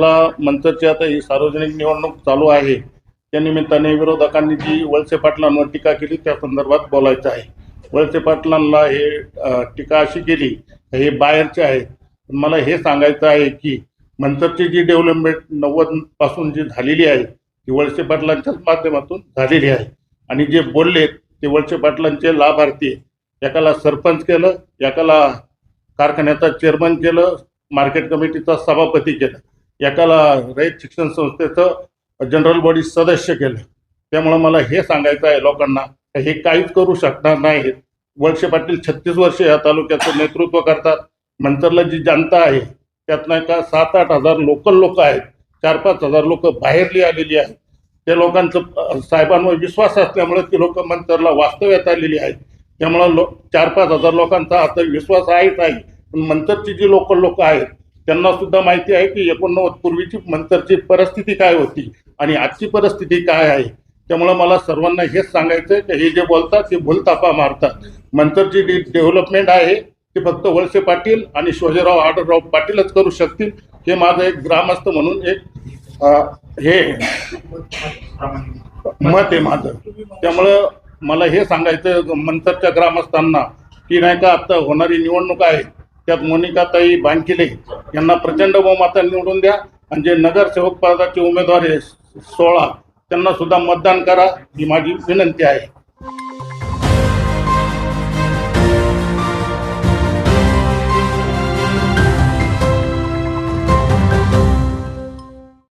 मला मंतरची आता ही सार्वजनिक निवडणूक चालू आहे. त्या निमित्ताने विरोधकांनी जी वळसे पाटलांवर टीका केली त्या संदर्भात बोलायचं आहे. वळसे पाटलांना हे टीका अशी केली हे बाहेरचे आहेत. मला हे सांगायचं आहे की मंतरची जी डेव्हलपमेंट नव्वदपासून जी झालेली आहे ती वळसे पाटलांच्याच माध्यमातून झालेली आहे. आणि जे बोलले ते वळसे पाटलांचे लाभार्थी आहे. एकाला सरपंच केलं एकाला कारखान्याचा चेअरमन केलं मार्केट कमिटीचा सभापती केलं. एकाला रयत शिक्षण संस्थेचं जनरल बॉडी सदस्य केलं. त्यामुळं मला हे सांगायचं आहे लोकांना हे काहीच करू शकणार नाहीत. वळसे पाटील छत्तीस वर्ष या तालुक्याचं नेतृत्व करतात. मंतरला जी जनता आहे त्यातनं का सात आठ हजार लोकल लोक आहेत. चार पाच हजार लोक बाहेरली आलेली आहेत. त्या लोकांचं साहेबांवर विश्वास असल्यामुळे ती लोक मंतरला वास्तव्यात आलेली आहेत. त्यामुळं लो चार पाच हजार लोकांचा आता विश्वास आहेच आहे. पण मंतरची जी लोकल लोक आहेत त्यांना सुद्धा माहिती आहे की एकोणनव्वद पूर्वीची मंतरची परिस्थिती काय होती आणि आजची परिस्थिती काय आहे. त्यामुळं मला सर्वांना हेच सांगायचं आहे की हे जे बोलतात ते भूलतापा मारतात. मंतरची जी डेव्हलपमेंट आहे ते फक्त वळसे पाटील आणि शिवाजीराव आढळराव पाटीलच करू शकतील. हे माझं एक ग्रामस्थ म्हणून एक हे मत आहे माझं. त्यामुळं मला हे सांगायचं मंतरच्या ग्रामस्थांना की नाही का आता होणारी निवडणूक आहे. त्यात मोनिकाताई बांकिले यांना प्रचंड बहुमतात निवडून द्या. आणि जे नगरसेवक पदाचे उमेदवार आहे सोळा त्यांना सुद्धा मतदान करा ही माझी विनंती आहे.